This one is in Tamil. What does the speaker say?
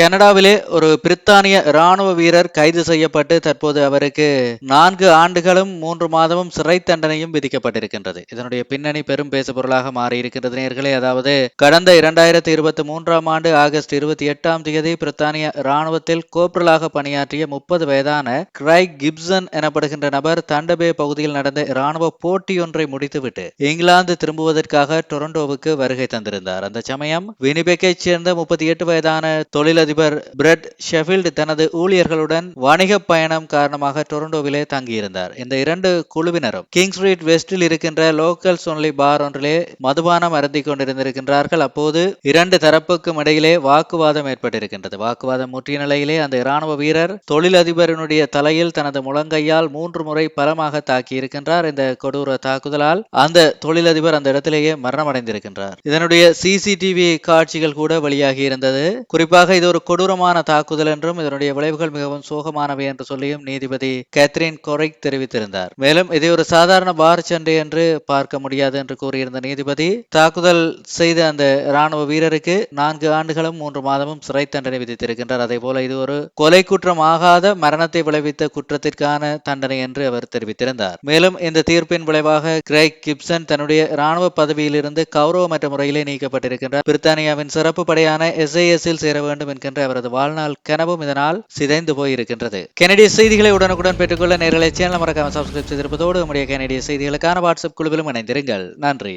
கனடாவிலே ஒரு பிரித்தானிய இராணுவ வீரர் கைது செய்யப்பட்டு தற்போது அவருக்கு நான்கு ஆண்டுகளும் மூன்று மாதமும் சிறை தண்டனையும் விதிக்கப்பட்டிருக்கின்றது. இதனுடைய பின்னணி பெரும் பேசுபொருளாக மாறியிருக்கின்றது நேர்களே. அதாவது கடந்த இரண்டாயிரத்தி இருபத்தி மூன்றாம் ஆண்டு ஆகஸ்ட் இருபத்தி எட்டாம் தேதி பிரித்தானிய இராணுவத்தில் கோப்ரலாக பணியாற்றிய முப்பது வயதான கிரைக் கிப்சன் எனப்படுகின்ற நபர் தண்டபே பகுதியில் நடந்த இராணுவ போட்டியொன்றை முடித்துவிட்டு இங்கிலாந்து திரும்புவதற்காக டொரண்டோவுக்கு வருகை தந்திருந்தார். அந்த சமயம் வினிபெக்கைச் சேர்ந்த முப்பத்தி எட்டு வயதான தொழிலதிபர் பிரெட் ஷெஃபீல்டு தனது ஊழியர்களுடன் வணிக பயணம் காரணமாக டொரண்டோவிலே தங்கியிருந்தார். இந்த இரண்டு குழுவினரும் கிங் ஸ்ட்ரீட் வெஸ்டில் இருக்கின்ற லோக்கல் சொன்லி பார் ஒன்றிலே மதுபானம் அருந்திக் கொண்டிருந்திருக்கின்றார்கள். அப்போது இரண்டு தரப்புக்கும் இடையிலே வாக்குவாதம் ஏற்பட்டிருக்கின்றது. வாக்குவாதம் முற்றிய நிலையிலே அந்த இராணுவ வீரர் தொழிலதிபரினுடைய தலையில் தனது முழங்கையால் மூன்று முறை பலமாக தாக்கி இருக்கின்றார் இந்த கொடூர தாக்குதலால் அந்த தொழிலதிபர் அந்த இடத்திலேயே மரணமடைந்திருக்கின்றார். இதனுடைய சிசிடிவி காட்சிகள் கூட வெளியாகி இருந்தது குறிப்பாக இது ஒரு கொடூரமான தாக்குதல் என்றும் இதனுடைய விளைவுகள் மிகவும் சோகமானவை என்று சொல்லியும் நீதிபதி கேத்ரின் கொரைக் தெரிவித்திருந்தார். மேலும் இதை ஒரு சாதாரண பார் சண்டை என்று பார்க்க முடியாது என்று கூறியிருந்த நீதிபதி தாக்குதல் செய்த அந்த ராணுவ வீரருக்கு நான்கு ஆண்டுகளும் மூன்று மாதமும் சிறை தண்டனை விதித்திருக்கின்றார். அதே போல இது ஒரு கொலை குற்றம் ஆகாத மரணத்தை விளைவித்த குற்றத்திற்கான தண்டனை என்று அவர் தெரிவித்திருந்தார். மேலும் இந்த தீர்ப்பின் விளைவாக கிரைக் கிப்சன் தன்னுடைய ராணுவ பதவியிலிருந்து கௌரவமற்ற முறையிலே நீக்கப்பட்டிருக்கின்றார். பிரித்தானியாவின் சிறப்பு படையான எஸ்ஐஎஸ் சேர வேண்டும் இருக்கின்ற அவரது வாழ்நாள் கனவும் இதனால் சிதைந்து போயிருக்கின்றது. கெனடிய செய்திகளை உடனுக்குடன் பெற்றுக்கொள்ள நேரலை சேனல் மறக்காம சப்ஸ்கிரைப் செய்திருப்பதோடு நம்முடைய கெனடிய செய்திகளுக்கான வாட்ஸ்அப் குழுவிலும் இணைந்திருங்கள். நன்றி.